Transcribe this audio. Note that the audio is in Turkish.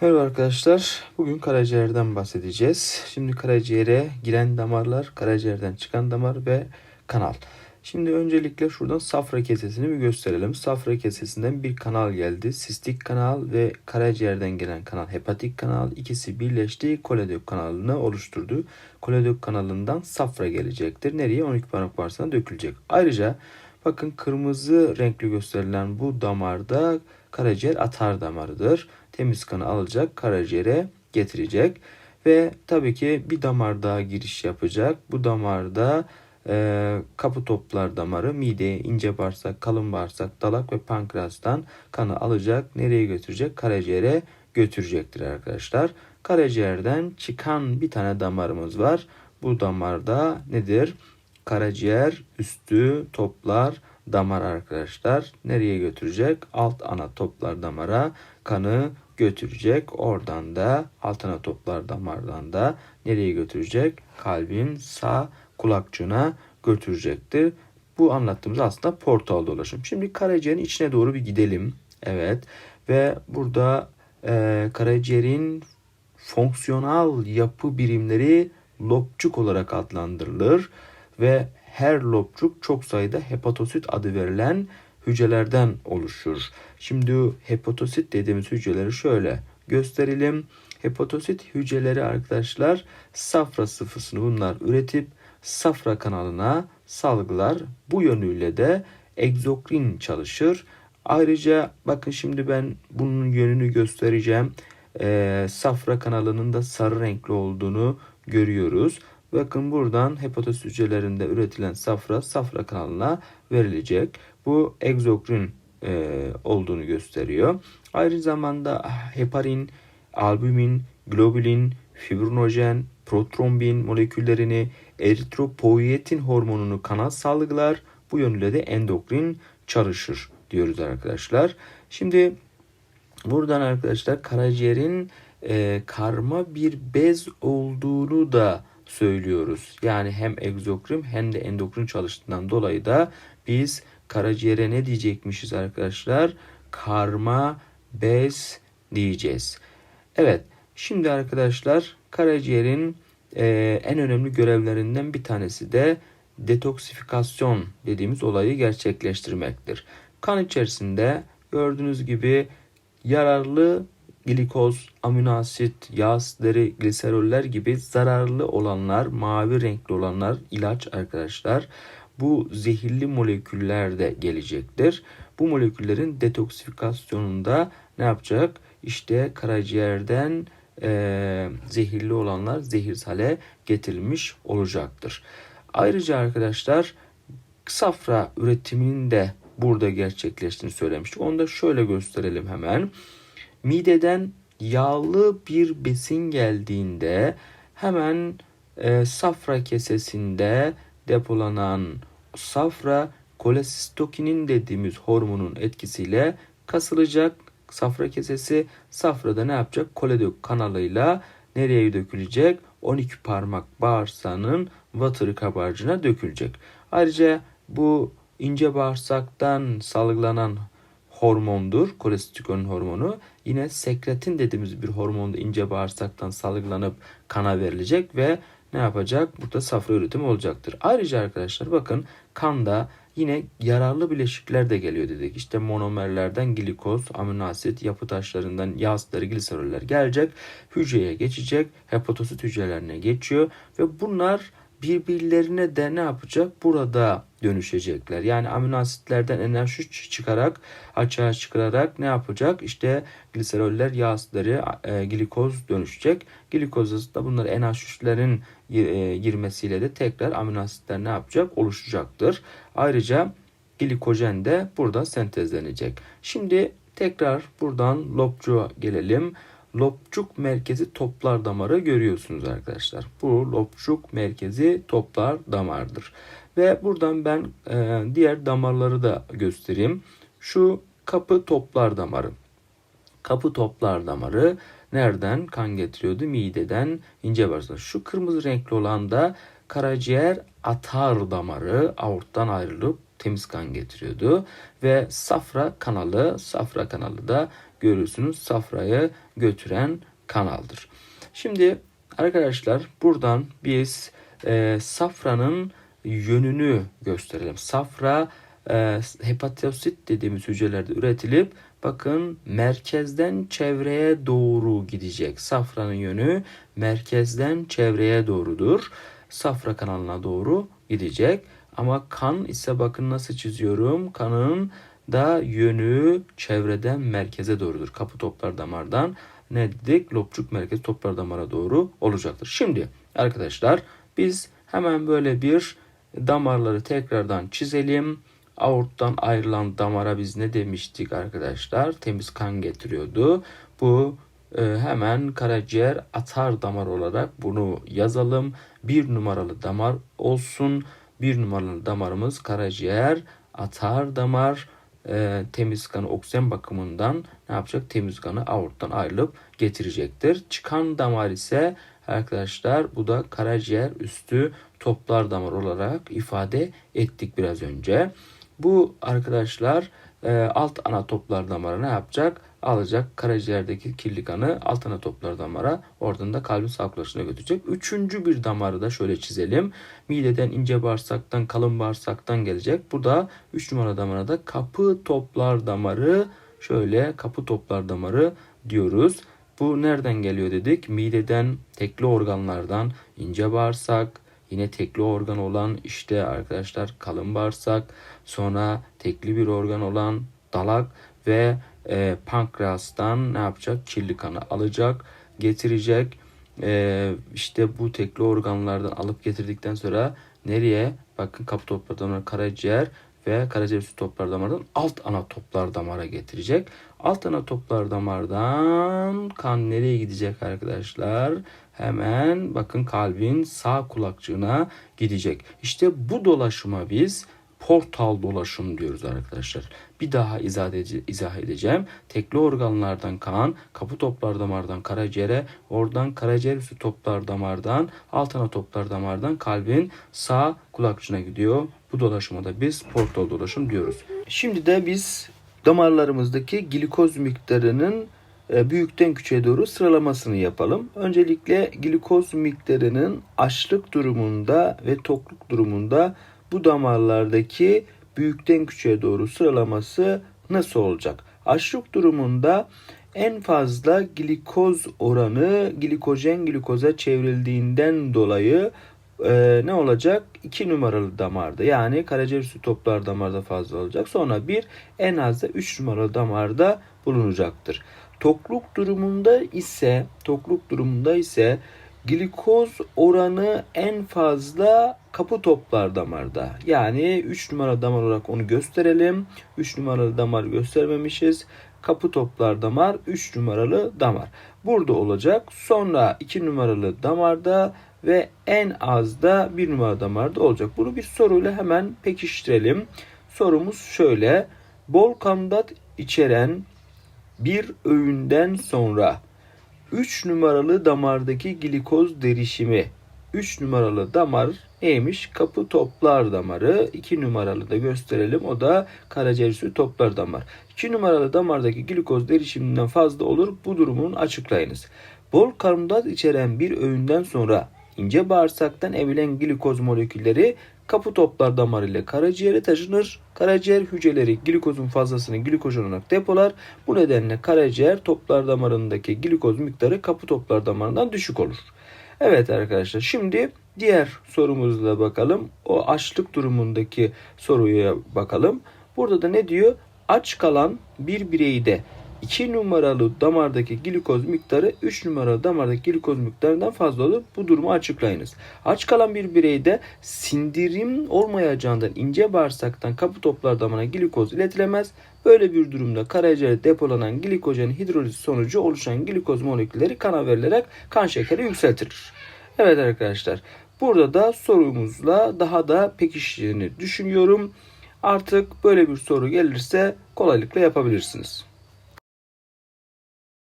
Merhaba arkadaşlar. Bugün karaciğerden bahsedeceğiz. Şimdi karaciğere giren damarlar, karaciğerden çıkan damar ve kanal. Şimdi öncelikle şuradan safra kesesini bir gösterelim. Safra kesesinden bir kanal geldi. Sistik kanal ve karaciğerden gelen kanal, hepatik kanal ikisi birleşti. Koledok kanalını oluşturdu. Koledok kanalından safra gelecektir. Nereye? 12 parmak bağırsağına dökülecek. Ayrıca bakın kırmızı renkli gösterilen bu damarda karaciğer atar damarıdır. Temiz kanı alacak, karaciğere getirecek ve tabii ki bir damar daha giriş yapacak. Bu damarda e, kapı toplar damarı mideye, ince bağırsak, kalın bağırsak, dalak ve pankreastan kanı alacak. Nereye götürecek? Karaciğere götürecektir arkadaşlar. Karaciğerden çıkan bir tane damarımız var. Bu damarda nedir? Karaciğer üstü toplar damar arkadaşlar. Nereye götürecek? Alt ana toplar damara kanı götürecek. Oradan da alt ana toplar damardan da nereye götürecek? Kalbin sağ kulakçığına götürecektir. Bu anlattığımız aslında portal dolaşım. Şimdi karaciğerin içine doğru bir gidelim. Evet. Ve burada e, karaciğerin fonksiyonel yapı birimleri lobçuk olarak adlandırılır ve her lobçuk çok sayıda hepatosit adı verilen hücrelerden oluşur. Şimdi hepatosit dediğimiz hücreleri şöyle gösterelim. Hepatosit hücreleri arkadaşlar safra sıvısını bunlar üretip safra kanalına salgılar. Bu yönüyle de egzokrin çalışır. Ayrıca bakın şimdi ben bunun yönünü göstereceğim. Ee, safra kanalının da sarı renkli olduğunu görüyoruz. Bakın buradan hepatosit hücrelerinde üretilen safra safra kanalına verilecek. Bu egzokrin e, olduğunu gösteriyor. Aynı zamanda heparin, albumin, globulin, fibrinojen, protrombin moleküllerini eritropoietin hormonunu kanal salgılar. Bu yönüyle de endokrin çalışır diyoruz arkadaşlar. Şimdi buradan arkadaşlar karaciğerin e, karma bir bez olduğunu da söylüyoruz. Yani hem egzokrin hem de endokrin çalıştığından dolayı da biz karaciğere ne diyecekmişiz arkadaşlar? Karma bez diyeceğiz. Evet şimdi arkadaşlar karaciğerin e, en önemli görevlerinden bir tanesi de detoksifikasyon dediğimiz olayı gerçekleştirmektir. Kan içerisinde gördüğünüz gibi yararlı glikoz, amino asit, yağ asitleri, gliseroller gibi zararlı olanlar, mavi renkli olanlar ilaç arkadaşlar. Bu zehirli moleküller de gelecektir. Bu moleküllerin detoksifikasyonunda ne yapacak? İşte karaciğerden e, zehirli olanlar zehir hale getirilmiş olacaktır. Ayrıca arkadaşlar safra üretiminin de burada gerçekleştiğini söylemiştik. Onu da şöyle gösterelim hemen. Mideden yağlı bir besin geldiğinde hemen e, safra kesesinde depolanan safra kolesistokinin dediğimiz hormonun etkisiyle kasılacak. Safra kesesi safrada ne yapacak? Koledok kanalıyla nereye dökülecek? 12 parmak bağırsağının vatırı kabarcığına dökülecek. Ayrıca bu ince bağırsaktan salgılanan hormondur. Kolesitonin hormonu. Yine sekretin dediğimiz bir hormon da ince bağırsaktan salgılanıp kana verilecek ve ne yapacak? Burada safra üretimi olacaktır. Ayrıca arkadaşlar bakın kanda yine yararlı bileşikler de geliyor dedik. İşte monomerlerden glikoz, amino asit, yapı taşlarından yağ asitleri, gliseroller gelecek. Hücreye geçecek. Hepatosit hücrelerine geçiyor ve bunlar birbirlerine de ne yapacak? Burada dönüşecekler. Yani amino asitlerden enerji çıkarak açığa çıkararak ne yapacak? İşte gliseroller yağ asitleri e, glikoz dönüşecek. Glikoz da bunlar NH3'lerin e, girmesiyle de tekrar amino asitler ne yapacak? Oluşacaktır. Ayrıca glikojen de burada sentezlenecek. Şimdi tekrar buradan lobcuğa gelelim lobçuk merkezi toplar damarı görüyorsunuz arkadaşlar. Bu lobçuk merkezi toplar damardır. Ve buradan ben e, diğer damarları da göstereyim. Şu kapı toplar damarı. Kapı toplar damarı nereden kan getiriyordu? Mideden ince bağırsak. Şu kırmızı renkli olan da karaciğer atar damarı aorttan ayrılıp temiz kan getiriyordu ve safra kanalı safra kanalı da görürsünüz safrayı götüren kanaldır. Şimdi arkadaşlar buradan biz e, safranın yönünü gösterelim. Safra e, hepatosit dediğimiz hücrelerde üretilip bakın merkezden çevreye doğru gidecek. Safranın yönü merkezden çevreye doğrudur. Safra kanalına doğru gidecek. Ama kan ise bakın nasıl çiziyorum. Kanın da yönü çevreden merkeze doğrudur. Kapı toplar damardan ne dedik? Lobçuk merkez toplar damara doğru olacaktır. Şimdi arkadaşlar biz hemen böyle bir damarları tekrardan çizelim. Aorttan ayrılan damara biz ne demiştik arkadaşlar? Temiz kan getiriyordu. Bu e, hemen karaciğer atar damar olarak bunu yazalım. Bir numaralı damar olsun. Bir numaralı damarımız karaciğer atar damar e, temiz kanı oksijen bakımından ne yapacak? Temiz kanı aorttan ayrılıp getirecektir. Çıkan damar ise arkadaşlar bu da karaciğer üstü toplar damar olarak ifade ettik biraz önce. Bu arkadaşlar e, alt ana toplar damara ne yapacak? Alacak karaciğerdeki kirli kanı alt ana toplar damara oradan da kalbin sağlıklaşına götürecek. Üçüncü bir damarı da şöyle çizelim. Mideden ince bağırsaktan kalın bağırsaktan gelecek. Bu da 3 numara damara da kapı toplar damarı şöyle kapı toplar damarı diyoruz. Bu nereden geliyor dedik? Mideden, tekli organlardan, ince bağırsak, yine tekli organ olan işte arkadaşlar kalın bağırsak, sonra tekli bir organ olan dalak ve e, pankreastan ne yapacak? Kirli kanı alacak, getirecek. E, işte bu tekli organlardan alıp getirdikten sonra nereye? Bakın kapı toplar damarı karaciğer ve karaciğer üstü toplar damardan alt ana toplar damara getirecek. Alt ana toplar damardan kan nereye gidecek arkadaşlar? Hemen bakın kalbin sağ kulakçığına gidecek. İşte bu dolaşıma biz portal dolaşım diyoruz arkadaşlar. Bir daha izah, ede- izah edeceğim. Tekli organlardan kan, kapı toplar damardan karaciğere, oradan karaciğer üstü toplar damardan, altına toplar damardan kalbin sağ kulakçığına gidiyor. Bu dolaşıma da biz portal dolaşım diyoruz. Şimdi de biz damarlarımızdaki glikoz miktarının e, büyükten küçüğe doğru sıralamasını yapalım. Öncelikle glikoz miktarının açlık durumunda ve tokluk durumunda bu damarlardaki büyükten küçüğe doğru sıralaması nasıl olacak? Açlık durumunda en fazla glikoz oranı glikojen glikoza çevrildiğinden dolayı e, ne olacak? 2 numaralı damarda yani karaciğer üstü toplar damarda fazla olacak. Sonra bir en az da 3 numaralı damarda bulunacaktır. Tokluk durumunda ise tokluk durumunda ise glikoz oranı en fazla kapı toplar damarda. Yani 3 numaralı damar olarak onu gösterelim. 3 numaralı damar göstermemişiz. Kapı toplar damar 3 numaralı damar. Burada olacak. Sonra 2 numaralı damarda ve en az da 1 numaralı damarda olacak. Bunu bir soruyla hemen pekiştirelim. Sorumuz şöyle. Bol karbonhidrat içeren bir öğünden sonra 3 numaralı damardaki glikoz derişimi 3 numaralı damar neymiş? Kapı toplar damarı. 2 numaralı da gösterelim. O da karaciğer üstü toplar damar. 2 numaralı damardaki glikoz derişiminden fazla olur. Bu durumun açıklayınız. Bol karbonhidrat içeren bir öğünden sonra ince bağırsaktan emilen glikoz molekülleri kapı toplar damarı ile karaciğere taşınır. Karaciğer hücreleri glikozun fazlasını glikoz olarak depolar. Bu nedenle karaciğer toplar damarındaki glikoz miktarı kapı toplar damarından düşük olur. Evet arkadaşlar şimdi diğer sorumuzla bakalım. O açlık durumundaki soruya bakalım. Burada da ne diyor? Aç kalan bir bireyde 2 numaralı damardaki glikoz miktarı 3 numaralı damardaki glikoz miktarından fazla olur. Bu durumu açıklayınız. Aç kalan bir bireyde sindirim olmayacağından ince bağırsaktan kapı toplar damarına glikoz iletilemez. Böyle bir durumda karaciğerde depolanan glikojen hidroliz sonucu oluşan glikoz molekülleri kana verilerek kan şekeri yükseltilir. Evet arkadaşlar burada da sorumuzla daha da pekiştiğini düşünüyorum. Artık böyle bir soru gelirse kolaylıkla yapabilirsiniz.